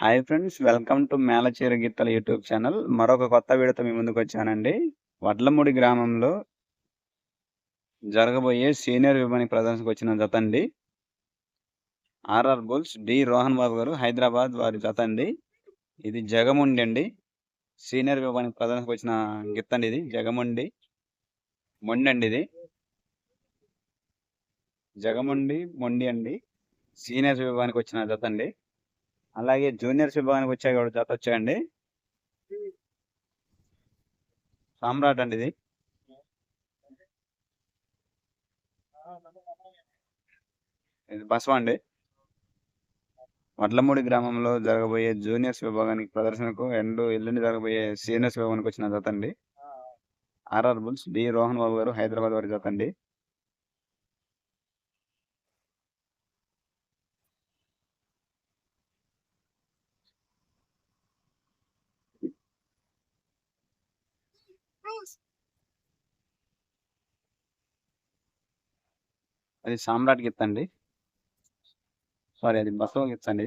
Hi friends welcome to మేలచేరు గీతల YouTube channel. మరొక కొత్త వీడియోతో మీ ముందుకు వచ్చానండి. వడ్లమూడి గ్రామంలో జరగబోయే సీనియర్ విభాని ప్రదర్శనకు వచ్చిన జత అండి. RR bulls D Rohan Babu garu Hyderabad వారి జత అండి. ఇది జగముండి అండి. సీనియర్ విభాని ప్రదర్శనకు వచ్చిన గిత్త అండి ఇది జగముండి. మొండి అండి ఇది. జగముండి మొండి అండి. సీనియర్ విభానికి వచ్చిన జత అండి. అలాగే జూనియర్స్ విభాగానికి వచ్చాయి కూడా జత వచ్చాయండి. సామ్రాట్ అండి ఇది. ఇది బసవ అండి. వడ్లమూడి గ్రామంలో జరగబోయే జూనియర్స్ విభాగానికి ప్రదర్శనకు ఎండు ఎల్లుండి జరగబోయే సీనియర్స్ విభాగానికి వచ్చిన జత అండి. RR bulls D Rohan Babu garu Hyderabad వారి జత అండి. అది సామ్రాట్ గిత్త అండి సారీ అది బసవ గిత్త అండి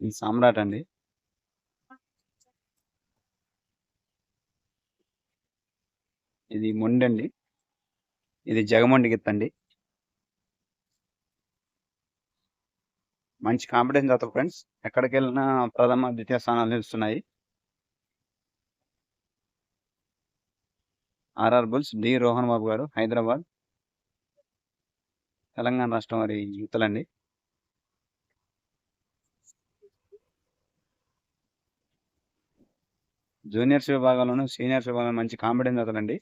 ఇది సామ్రాట్ అండి. ఇది మొండండి అండి. ఇది జగమండి గిత్త అండి మంచి కాంపిటీషన్ జాతర ఫ్రెండ్స్. ఎక్కడికి వెళ్ళినా ప్రథమ ద్వితీయ స్థానాలు నిలుస్తున్నాయి. RR bulls D Rohan Babu garu Hyderabad. Telangana రాష్ట్రం వారి యువతలండి జూనియర్స్ విభాగంలోనూ సీనియర్స్ విభాగంలో మంచి కాంపిటెన్స్ అవుతుందండి